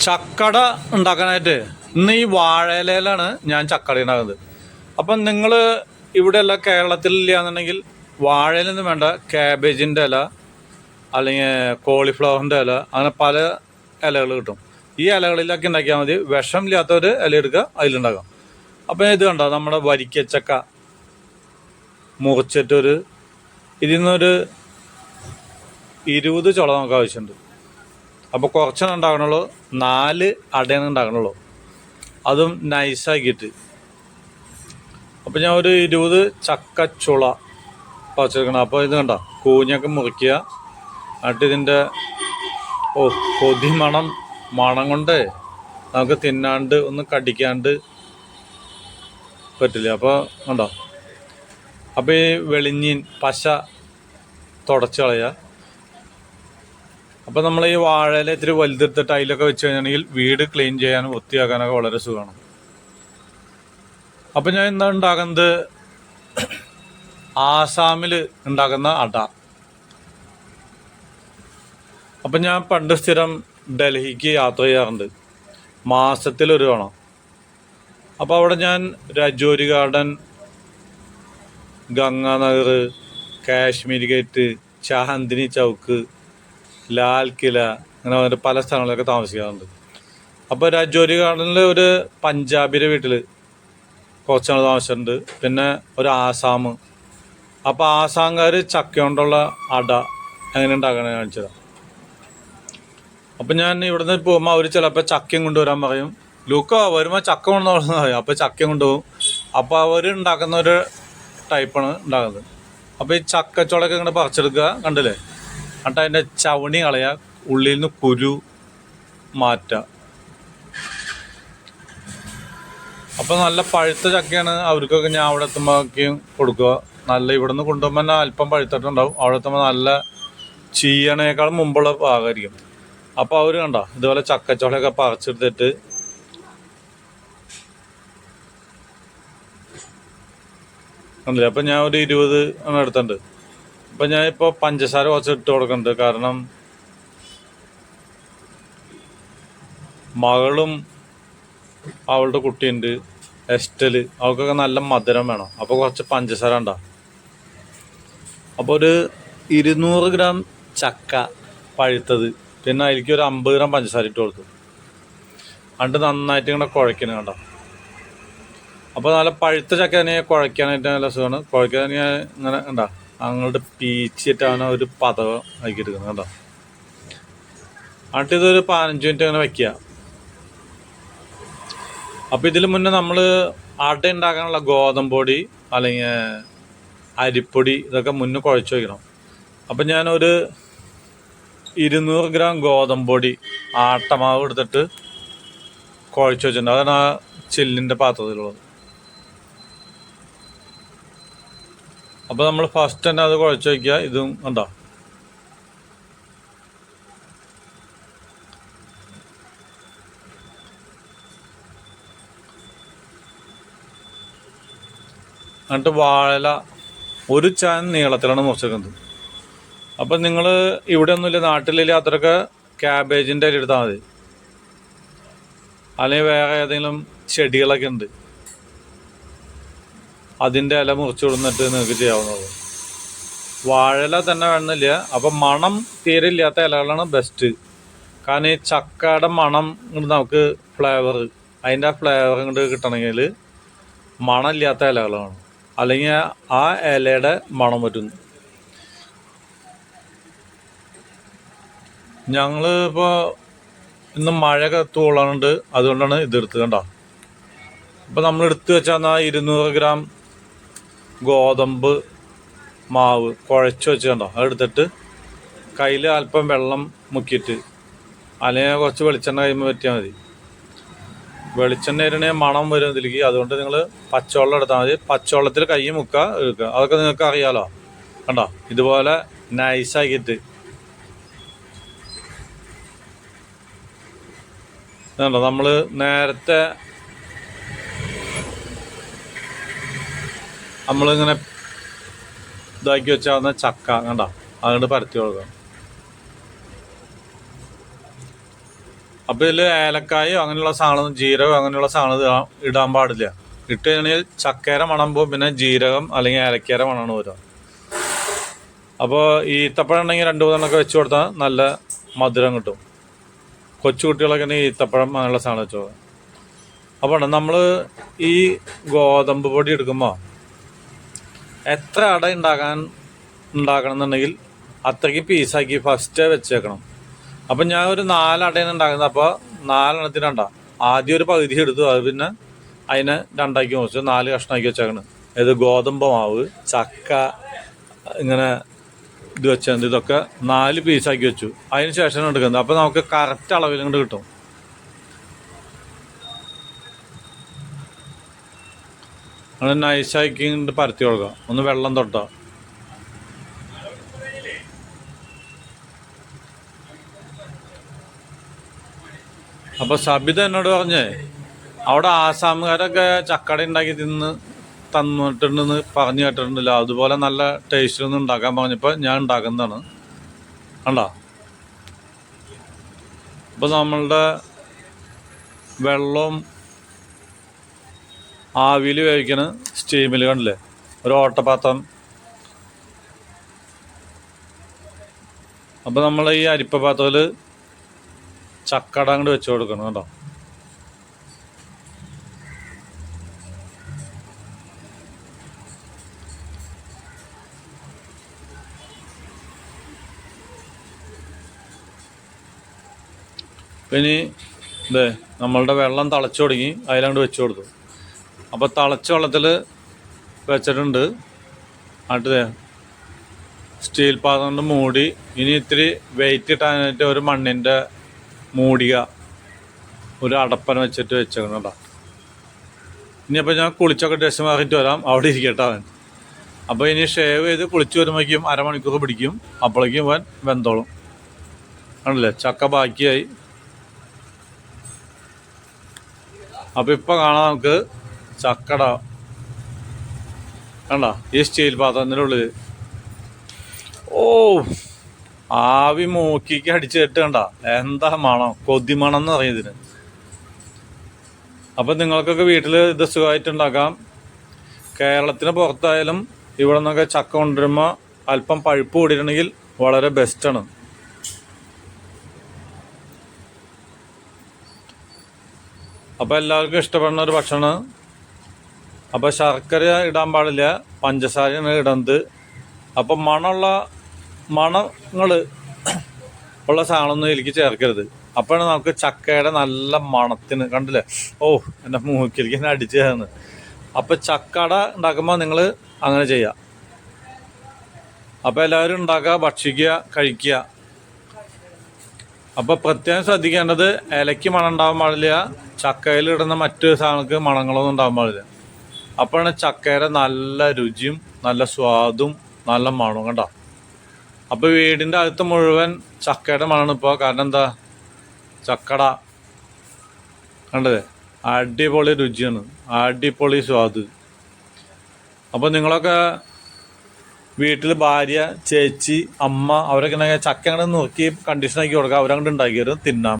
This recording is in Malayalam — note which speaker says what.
Speaker 1: ചക്കട ഉണ്ടാക്കാനായിട്ട് ഇന്ന് ഈ വാഴയിലയിലാണ് ഞാൻ ചക്കട ഉണ്ടാക്കുന്നത്. അപ്പം നിങ്ങൾ ഇവിടെയല്ല കേരളത്തിലില്ല എന്നുണ്ടെങ്കിൽ വാഴയിൽ നിന്ന് വേണ്ട ക്യാബേജിന്റെ ഇല അല്ലെങ്കിൽ കോളിഫ്ലവറിന്റെ ഇല അങ്ങനെ പല ഇലകൾ കിട്ടും. ഈ ഇലകളിലൊക്കെ ഉണ്ടാക്കിയാൽ മതി. വിഷം വിഷമില്ലാത്തൊരു ഇല എടുക്കുക അതിലുണ്ടാക്കാം. അപ്പം ഇത് കണ്ടോ? നമ്മുടെ വരിക്കച്ചക്ക. മുറിച്ചിട്ടൊരു ഇതിൽ നിന്നൊരു ഇരുപത് ചുള നമുക്ക് ആവശ്യമുണ്ട്. അപ്പോൾ കുറച്ചെണ്ണം ഉണ്ടാകണുള്ളൂ നാല് അടയാണ് ഉണ്ടാകണുള്ളൂ അതും നൈസാക്കിയിട്ട് അപ്പോൾ ഞാൻ ഒരു ഇരുപത് ചക്കച്ചുള പറിച്ചെടുക്കണം. അപ്പോൾ ഇത് കണ്ട? കൂഞ്ഞൊക്കെ മുറിക്കുക. എന്നിട്ട് ഇതിന്റെ ഓ കൊതി മണം മണം കൊണ്ട് നമുക്ക് തിന്നാണ്ട് ഒന്ന് കടിക്കാണ്ട് പറ്റില്ല? അപ്പോൾ കണ്ടോ? അപ്പോൾ ഈ വെളിഞ്ഞീൻ പശ തുടച്ച് കളയുക. അപ്പോൾ നമ്മൾ ഈ വാഴയില ഇത്തിരി വലുതെടുത്ത് അതിലൊക്കെ വെച്ച് കഴിഞ്ഞാണെങ്കിൽ വീട് ക്ലീൻ ചെയ്യാനും വൃത്തിയാക്കാനൊക്കെ വളരെ സുഖമാണ്. അപ്പോൾ ഞാൻ എന്താ ഉണ്ടാക്കുന്നത് ആസാമിൽ ഉണ്ടാക്കുന്ന അട. അപ്പം ഞാൻ പണ്ട് സ്ഥിരം ഡൽഹിക്ക് യാത്ര ചെയ്യാറുണ്ട്. മാസത്തിൽ ഒരു തവണ. അപ്പോൾ അവിടെ ഞാൻ രജോരി ഗാർഡൻ ഗംഗാനഗർ കാശ്മീർ ഗേറ്റ് ചാന്ദിനി ചൗക്ക് ലാൽ കില അങ്ങനെ പറഞ്ഞിട്ട് പല സ്ഥലങ്ങളിലൊക്കെ താമസിക്കാറുണ്ട്. അപ്പോൾ രാജ്യോരി ഗാർഡനിൽ ഒരു പഞ്ചാബിയുടെ വീട്ടിൽ കുറച്ച് നാൾ താമസിച്ചിട്ടുണ്ട്. പിന്നെ ഒരു ആസാം. അപ്പോൾ ആസാംകാർ ചക്ക കൊണ്ടുള്ള അട എങ്ങനെ ഉണ്ടാക്കണ കാണിച്ചത് അപ്പം ഞാൻ ഇവിടുന്ന് പോകുമ്പോൾ അവർ ചിലപ്പോൾ ചക്കയും കൊണ്ടുവരാൻ പറയും. ലൂക്ക വരുമ്പോൾ ചക്ക കൊണ്ടുവന്നു പറയും. അപ്പോൾ ചക്കയും കൊണ്ടുപോകും. അപ്പോൾ അവർ ഉണ്ടാക്കുന്ന ഒരു ടൈപ്പാണ് ഉണ്ടാക്കുന്നത്. അപ്പോൾ ഈ ചക്കച്ചോളൊക്കെ ഇങ്ങനെ പറിച്ചെടുക്കുക കണ്ടില്ലേ? എന്നിട്ട് അതിന്റെ ചവണി കളയുക ഉള്ളിൽ നിന്ന് കുരു മാറ്റുക അപ്പോൾ നല്ല പഴുത്ത ചക്കയാണ് അവർക്കൊക്കെ ഞാൻ അവിടെ എത്തുമ്പോഴേക്കും കൊടുക്കുക. നല്ല ഇവിടെ നിന്ന് കൊണ്ടുപോകുമ്പോൾ തന്നെ അല്പം പഴുത്തിട്ടുണ്ടാവും അവിടെ എത്തുമ്പോൾ നല്ല ചീയണേക്കാൾ മുമ്പുള്ള പാകമായിരിക്കും അപ്പോൾ അവർ കണ്ട ഇതുപോലെ ചക്കച്ചോളയൊക്കെ പറിച്ചെടുത്തിട്ട് കണ്ടില്ലേ? അപ്പം ഞാൻ ഒരു ഇരുപത് എണ്ണം എടുത്തിട്ടുണ്ട്. അപ്പം ഞാൻ ഇപ്പോൾ പഞ്ചസാര കുറച്ച് ഇട്ട് കൊടുക്കുന്നുണ്ട് കാരണം മകളും അവളുടെ കുട്ടിയുണ്ട് എസ്റ്റൽ. അവൾക്കൊക്കെ നല്ല മധുരം വേണം. അപ്പോൾ കുറച്ച് പഞ്ചസാര ഉണ്ടാ. അപ്പോൾ ഒരു ഇരുന്നൂറ് ഗ്രാം ചക്ക പഴുത്തത്. പിന്നെ അതിലേക്ക് ഒരു അമ്പത് ഗ്രാം പഞ്ചസാര ഇട്ട് കൊടുത്തു. അണ്ട് നന്നായിട്ട് ഇങ്ങനെ കുഴക്കണം കേട്ടോ അപ്പോൾ നല്ല പഴുത്ത ചക്ക തന്നെ കുഴക്കാനായിട്ട് നല്ല സുഖമാണ്. കുഴക്കാൻ ഇങ്ങനെ കണ്ടോ അങ്ങോട്ട് പീച്ചിട്ടാണ് ഒരു പതവ് ആക്കി എടുക്കുന്നത് കണ്ടോ? എന്നിട്ട് ഇതൊരു പതിനഞ്ച് മിനിറ്റ് അങ്ങനെ വെക്കുക. അപ്പോൾ ഇതിൽ മുന്നേ നമ്മൾ അട ഉണ്ടാക്കാനുള്ള ഗോതമ്പ് പൊടി അല്ലെങ്കിൽ അരിപ്പൊടി ഇതൊക്കെ മുന്നേ കുഴച്ച് വയ്ക്കണം അപ്പം ഞാനൊരു ഇരുന്നൂറ് ഗ്രാം ഗോതമ്പ് പൊടി ആട്ടമാവ് എടുത്തിട്ട് കുഴച്ച് വെച്ചിട്ടുണ്ട്. അതാണ് ആ ചില്ലിന്റെ പാത്രത്തിലുള്ളത്. അപ്പോൾ നമ്മൾ ഫസ്റ്റ് തന്നെ അത് കുഴച്ച് വയ്ക്കുക ഇതും കണ്ടോ? എന്നിട്ട് വാഴല ഒരു ചാൻ നീളത്തിലാണ് മുറിച്ചേക്കുന്നത് അപ്പം നിങ്ങൾ ഇവിടെ ഒന്നുമില്ല നാട്ടിലില്ല അത്രയൊക്കെ ക്യാബേജിന്റെ ഇല എടുത്താൽ മതി. അല്ലെങ്കിൽ വേറെ ഏതെങ്കിലും ചെടികളൊക്കെ ഉണ്ട്. അതിന്റെ ഇല മുറിച്ചു കൊടുന്നിട്ട് നിങ്ങൾക്ക് ചെയ്യാവുന്നത് വാഴയില തന്നെ വേണമെന്നില്ല. അപ്പം മണം തീരെ ഇല്ലാത്ത ഇലകളാണ് ബെസ്റ്റ് കാരണം ഈ ചക്കയുടെ മണം ഇങ്ങോട്ട് നമുക്ക് ഫ്ലേവർ അതിന്റെ ആ ഫ്ലേവർ ഇങ്ങോട്ട് കിട്ടണമെങ്കിൽ മണമില്ലാത്ത ഇലകളാണ്. അല്ലെങ്കിൽ ആ ഇലയുടെ മണം പറ്റുന്നു ഞങ്ങൾ ഇപ്പോൾ ഇന്ന് മഴ കത്തുകൊള്ളാനുണ്ട് അതുകൊണ്ടാണ് ഇതെടുത്ത് കണ്ട? അപ്പോൾ നമ്മൾ എടുത്തു വെച്ചാൽ ഇരുന്നൂറ് ഗ്രാം ഗോതമ്പ് മാവ് കുഴച്ച് വെച്ച് കണ്ടോ അതെടുത്തിട്ട് കയ്യിൽ അല്പം വെള്ളം മുക്കിയിട്ട് അല്ലെങ്കിൽ കുറച്ച് വെളിച്ചെണ്ണ കഴിയുമ്പോൾ പറ്റിയാൽ മതി. വെളിച്ചെണ്ണ ഇരണേ മണം വരും ഇതിലേക്ക്. അതുകൊണ്ട് നിങ്ങൾ പച്ചവെള്ളം എടുത്താൽ മതി. പച്ചവെള്ളത്തിൽ കൈ മുക്കുക എടുക്കുക. അതൊക്കെ നിങ്ങൾക്ക് അറിയാലോ. കണ്ടോ? ഇതുപോലെ നൈസാക്കിയിട്ട് കണ്ടോ? നമ്മൾ നേരത്തെ നമ്മളിങ്ങനെ ഇതാക്കി വെച്ചാവുന്ന ചക്ക കണ്ടോ? അതുകൊണ്ട് പരത്തി കൊടുക്കാം അപ്പോൾ ഇതിൽ ഏലക്കായോ അങ്ങനെയുള്ള സാധനം ജീരകം അങ്ങനെയുള്ള സാധനം ഇടാൻ- പാടില്ല. ഇട്ട് കഴിഞ്ഞാൽ ചക്കേര മണമ്പോ പിന്നെ ജീരകം അല്ലെങ്കിൽ ഏലക്കേര മണമാണ് വരിക അപ്പോൾ ഈത്തപ്പഴം ഉണ്ടെങ്കിൽ രണ്ട് മൂന്നെണ്ണമൊക്കെ വെച്ച് കൊടുത്താൽ നല്ല മധുരം കിട്ടും. കൊച്ചു കുട്ടികളൊക്കെ ഉണ്ടെങ്കിൽ ഈത്തപ്പഴം അങ്ങനെയുള്ള സാധനം വെച്ച് അപ്പോൾ നമ്മൾ ഈ ഗോതമ്പ് പൊടി എടുക്കുമ്പോൾ എത്ര അട ഉണ്ടാക്കാൻ ഉണ്ടാക്കണം എന്നുണ്ടെങ്കിൽ അത്രയ്ക്ക് പീസാക്കി ഫസ്റ്റ് വെച്ചേക്കണം. അപ്പം ഞാൻ ഒരു നാലടയാണ് ഉണ്ടാക്കുന്നത്. അപ്പോൾ നാലെണ്ണത്തിന് രണ്ടാ. ആദ്യം ഒരു പകുതി എടുത്തു. അത് പിന്നെ അതിനെ രണ്ടാക്കി വെച്ചു നാല് കഷ്ണമാക്കി വെച്ചേക്കണം. ഇത് ഗോതമ്പ് മാവ് ചക്ക ഇങ്ങനെ ഇത് വെച്ചത് ഇതൊക്കെ നാല് പീസാക്കി വെച്ചു. അതിന് ശേഷമാണ് എടുക്കുന്നത്. അപ്പോൾ നമുക്ക് കറക്റ്റ് അളവിൽ ഇങ്ങോട്ട് കിട്ടും. അങ്ങനെ നൈസാക്കി ഇങ്ങോട്ട് പരത്തി കൊടുക്കുക ഒന്ന് വെള്ളം തൊട്ടാ. അപ്പോൾ സബിത എന്നോട് പറഞ്ഞേ അവിടെ ആസാമുകാരൊക്കെ ചക്കട ഉണ്ടാക്കി തിന്ന് തന്നിട്ടുണ്ടെന്ന് പറഞ്ഞു കേട്ടിട്ടുണ്ടല്ലോ. അതുപോലെ നല്ല ടേസ്റ്റിലൊന്നും ഉണ്ടാക്കാൻ പറഞ്ഞപ്പോൾ ഞാൻ ഉണ്ടാക്കുന്നതാണ്. കണ്ടോ? അപ്പോൾ നമ്മളുടെ വെള്ളവും ആവിയിൽ വേവിക്കണ സ്റ്റീമിൽ കണ്ടില്ലേ? ഒരു ഓട്ടപാത്രം. അപ്പോൾ നമ്മൾ ഈ അരിപ്പ പാത്രത്തിൽ ചക്കട അങ്ങോട്ട് വെച്ച് കൊടുക്കണം കേട്ടോ. പിന്നെ ഇതേ നമ്മളുടെ വെള്ളം തിളച്ചു തുടങ്ങി അതിലങ്ങോട്ട് വെച്ച് കൊടുത്തു. അപ്പോൾ തിളച്ച വെള്ളത്തിൽ വെച്ചിട്ടുണ്ട്. അടുത്ത സ്റ്റീൽ പാത്രം കൊണ്ട് മൂടി. ഇനി ഇത്തിരി വെയിറ്റ് ഇട്ടാനായിട്ട് ഒരു മണ്ണിന്റെ മൂടിക ഒരു അടപ്പന വെച്ചിട്ട് വെച്ചേക്കണം കേട്ടോ. ഇനിയപ്പോൾ ഞാൻ കുളിച്ചൊക്കെ ഡ്രസ്സ് മാറിയിട്ട് വരാം. അവിടെ ഇരിക്കട്ടെ അവൻ. അപ്പോൾ ഇനി ഷേവ് ചെയ്ത് കുളിച്ച് വരുമ്പോഴേക്കും അരമണിക്കൂർ പിടിക്കും. അപ്പോഴേക്കും അവൻ വെന്തോളും. ആണല്ലേ ചക്ക ബാക്കിയായി. അപ്പോൾ ഇപ്പോൾ കാണാം നമുക്ക് ചക്കട. കണ്ട ഈ സ്റ്റീൽ പാത്രം ഉള്ളിൽ ഓ ആവി മൂക്കിക്ക് അടിച്ചു കണ്ട എന്താ മണം കൊതിമണം എന്ന് പറയുന്നതിന് അപ്പം നിങ്ങൾക്കൊക്കെ വീട്ടിൽ ഇത് സുഖമായിട്ടുണ്ടാക്കാം. കേരളത്തിന് പുറത്തായാലും ഇവിടെ നിന്നൊക്കെ ചക്ക കൊണ്ടുവരുമ്പോൾ അല്പം പഴുപ്പ് കൂടിയിട്ടുണ്ടെങ്കിൽ വളരെ ബെസ്റ്റാണ് അപ്പോൾ എല്ലാവർക്കും ഇഷ്ടപ്പെടുന്ന ഒരു ഭക്ഷണം അപ്പോൾ ശർക്കര ഇടാൻ പാടില്ല പഞ്ചസാരയാണ് ഇടുന്നത് അപ്പം മണമുള്ള മണങ്ങൾ ഉള്ള സാധനമൊന്നും എനിക്ക് ചേർക്കരുത്. അപ്പോഴാണ് നമുക്ക് ചക്കയുടെ നല്ല മണത്തിന് കണ്ടില്ലേ? ഓ എന്റെ മൂക്കിലേക്ക് എന്നെ അടിച്ചു തരുന്നത് അപ്പോൾ ചക്കട ഉണ്ടാക്കുമ്പോൾ നിങ്ങൾ അങ്ങനെ ചെയ്യുക അപ്പോൾ എല്ലാവരും ഉണ്ടാക്കുക ഭക്ഷിക്കുക കഴിക്കുക. അപ്പോൾ പ്രത്യേകം ശ്രദ്ധിക്കേണ്ടത് ഇലയ്ക്ക് മണം ഉണ്ടാവാൻ പാടില്ല ചക്കയിൽ ഇടുന്ന മറ്റു സാധനങ്ങൾക്ക് മണങ്ങളൊന്നും ഉണ്ടാവാൻ പാടില്ല. അപ്പോഴാണ് ചക്കയുടെ നല്ല രുചിയും നല്ല സ്വാദും നല്ല മണവും കണ്ടോ. അപ്പോൾ വീടിന്റെ അകത്ത് മുഴുവൻ ചക്കയുടെ മണമാണ് ഇപ്പോൾ കാരണം എന്താ? ചക്കട. കണ്ടത് അടിപൊളി രുചിയാണ്. അടിപൊളി സ്വാദ്. അപ്പോൾ നിങ്ങളൊക്കെ വീട്ടിൽ ഭാര്യ ചേച്ചി അമ്മ അവരൊക്കെ ചക്ക അങ്ങനെ നോക്കി കണ്ടീഷനാക്കി കൊടുക്കുക. അവരങ്ങോട്ട് ഉണ്ടാക്കി തരും തിന്നാം.